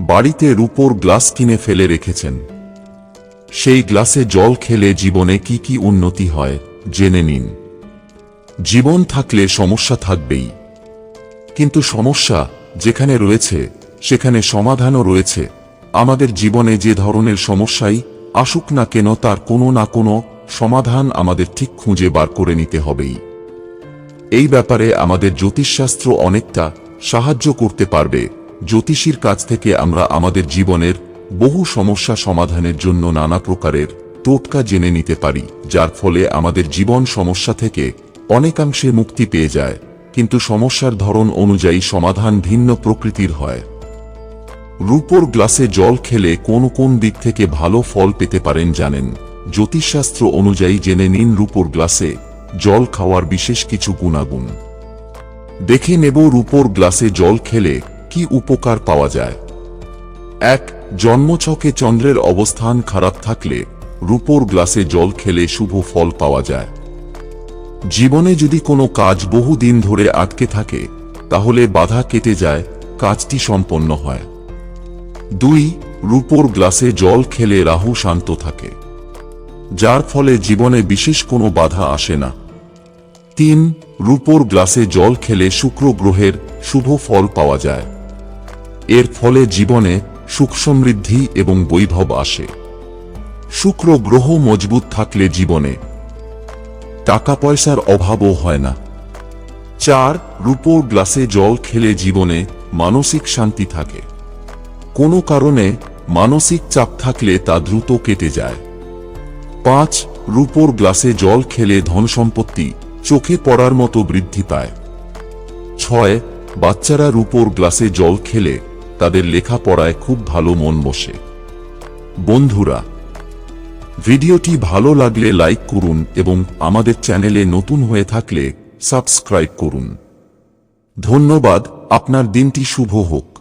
বাড়িতে রূপোর গ্লাস কিনে ফেলে রেখেছেন। সেই গ্লাসে জল খেলে জীবনে কি কি উন্নতি হয়, জেনে নিন। জীবন থাকলে সমস্যা থাকবেই। কিন্তু সমস্যা যেখানে রয়েছে, সেখানে সমাধানও রয়েছে। আমাদের জীবনে যে ধরনের সমস্যাই আসুক না কেন, তার কোনো না কোনো সমাধান আমাদের ঠিক খুঁজে বার করে নিতে হবেই। এই ব্যাপারে আমাদের জ্যোতিষশাস্ত্র অনেকটা সাহায্য করতে পারবে। জ্যোতিষীর কাছ থেকে আমরা আমাদের জীবনের বহু সমস্যা সমাধানের জন্য নানা প্রকারের টোটকা জেনে নিতে পারি, যার ফলে আমাদের জীবন সমস্যা থেকে অনেকাংশে মুক্তি পেয়ে যায়। কিন্তু সমস্যার ধরন অনুযায়ী সমাধান ভিন্ন প্রকৃতির হয়। রূপোর গ্লাসে জল খেলে কোন কোন দিক থেকে ভালো ফল পেতে পারেন জানেন? জ্যোতিষশাস্ত্র অনুযায়ী জেনে নিন রূপোর গ্লাসে জল খাওয়ার বিশেষ কিছু গুণাগুণ। দেখে নেব রূপোর গ্লাসে জল খেলে কি উপকার পাওয়া যায়? এক, জন্মছকে চন্দ্রের অবস্থান খারাপ থাকলে রূপোর গ্লাসে জল খেলে শুভ ফল পাওয়া যায়। জীবনে যদি কোনো কাজ বহু দিন ধরে আটকে থাকে, তাহলে বাধা কেটে যায়, কাজটি সম্পন্ন হয়। দুই, রূপোর গ্লাসে জল খেলে রাহু শান্ত থাকে। যার ফলে জীবনে বিশেষ কোনো বাধা আসে না। তিন, রূপোর গ্লাসে জল খেলে শুক্র গ্রহের শুভ ফল পাওয়া যায়। এর ফলে জীবনে সুখ সমৃদ্ধি এবং বৈভব আসে। শুক্র গ্রহ মজবুত থাকলে জীবনে টাকা পয়সার অভাবও হয় না। চার, রূপোর গ্লাসে জল খেলে জীবনে মানসিক শান্তি থাকে। কোনো কারণে মানসিক চাপ থাকলে তা দ্রুত কেটে যায়। পাঁচ, রূপোর গ্লাসে জল খেলে ধন সম্পত্তি চোখে পড়ার মতো বৃদ্ধি পায়। ছয়, বাচ্চারা রূপোর গ্লাসে জল খেলে তাদের লেখাপড়ায় খুব ভালো মন বসে। বন্ধুরা, ভিডিওটি ভালো লাগলে লাইক করুন এবং আমাদের চ্যানেলে নতুন হয়ে থাকলে সাবস্ক্রাইব করুন। ধন্যবাদ, আপনার দিনটি শুভ হোক।